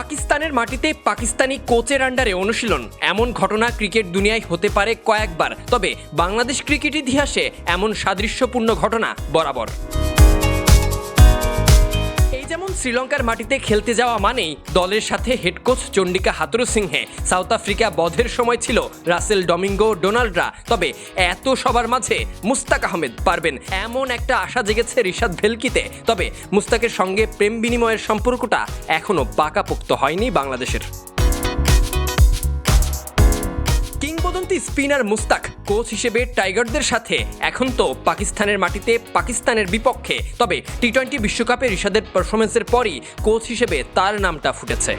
পাকিস্তানের মাটিতে পাকিস্তানি কোচের আন্ডারে অনুশীলন। এমন ঘটনা ক্রিকেট দুনিয়ায় হতে পারে কয়েকবার, তবে বাংলাদেশ ক্রিকেট ইতিহাসে এমন সাদৃশ্যপূর্ণ ঘটনা বরাবর। যেমন শ্রীলঙ্কার মাটিতে খেলতে যাওয়া মানেই দলের সাথে head coach Chandika Hathurusingha South Africa বধের সময় ছিল রাসেল ডমিঙ্গো ডোনাল্ডরা। তবে এত সবার মাঝে মুস্তাক আহমেদ পারবেন এমন একটা আশা জেগেছে রিশাদ ভেলকিতে। তবে মুস্তাকের সঙ্গে প্রেম বিনিময়ের সম্পর্কটা এখনও পাকাপোক্ত হয়নি বাংলাদেশের। কিংবদন্তি স্পিনার মুস্তাক, কোচ হিসেবে টাইগারদের সাথে। এখন তো পাকিস্তানের মাটিতে পাকিস্তানের বিপক্ষে। তবে টি টোয়েন্টি বিশ্বকাপে ঋষাদের পারফরমেন্সের পরই কোচ হিসেবে তার নামটা ফুটেছে।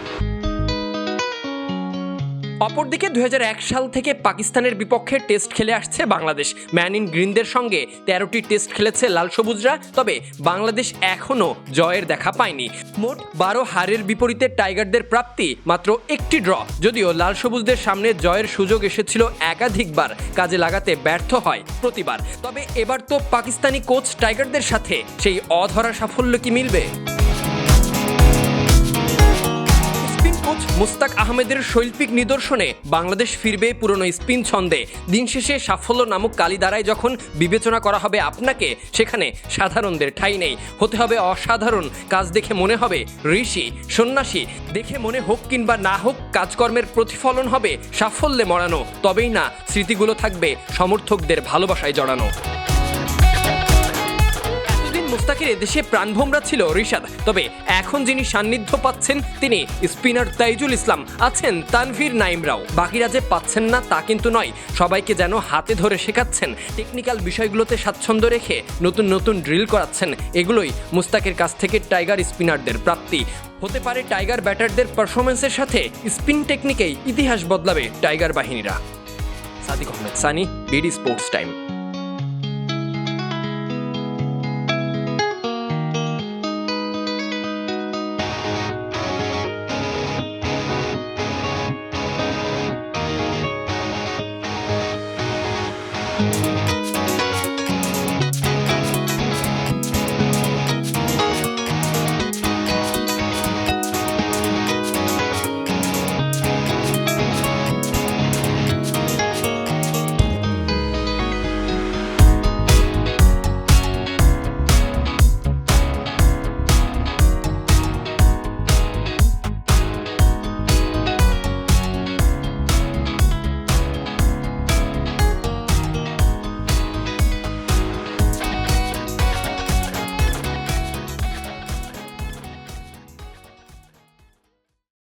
অপরদিকে দু হাজার এক সাল থেকে পাকিস্তানের বিপক্ষে টেস্ট খেলে আসছে বাংলাদেশ। ম্যান ইন গ্রিনদের সঙ্গে তেরোটি টেস্ট খেলেছে লাল সবুজরা, তবে বাংলাদেশ এখনও জয়ের দেখা পায়নি। মোট বারো হারের বিপরীতে টাইগারদের প্রাপ্তি মাত্র একটি ড্র। যদিও লাল সবুজদের সামনে জয়ের সুযোগ এসেছিল একাধিকবার, কাজে লাগাতে ব্যর্থ হয় প্রতিবার। তবে এবার তো পাকিস্তানি কোচ টাইগারদের সাথে, সেই অধরা সাফল্য কি মিলবে? মুস্তাক আহমেদের শৈল্পিক নিদর্শনে বাংলাদেশ ফিরবে পুরনো স্পিন ছন্দে। দিন শেষে সাফল্য নামক কালি দ্বারাই যখন বিবেচনা করা হবে আপনাকে, সেখানে সাধারণদের ঠাঁই নেই। হতে হবে অসাধারণ কাজ দেখে মনে হবে ঋষি, সন্ন্যাসী। দেখে মনে হোক কিংবা না হোক, কাজকর্মের প্রতিফলন হবে সাফল্যে মরানো। তবেই না, স্মৃতিগুলো থাকবে সমর্থকদের ভালোবাসায় জড়ানো। মুস্তাকের এদেশে প্রাণভোমরা ছিল রিশাদ। তবে এখন যিনি সান্নিধ্য পাচ্ছেন, তিনি স্পিনার তাইজুল ইসলাম আছেন তানভীর নাইমরাও। বাকিরা যে পাচ্ছেন না তা কিন্তু নয়, সবাইকে যেন হাতে ধরে শেখাচ্ছেন। টেকনিক্যাল বিষয়গুলোতে স্বাচ্ছন্দ্য রেখে নতুন নতুন ড্রিল করাচ্ছেন, এগুলোই মুস্তাকের কাছ থেকে টাইগার স্পিনারদের প্রাপ্তি। হতে পারে টাইগার ব্যাটারদের পারফরমেন্সের সাথে স্পিন টেকনিকেই ইতিহাস বদলাবে tiger বাহিনীরা। Sadiq Ahmed, Sunny, BD sports time.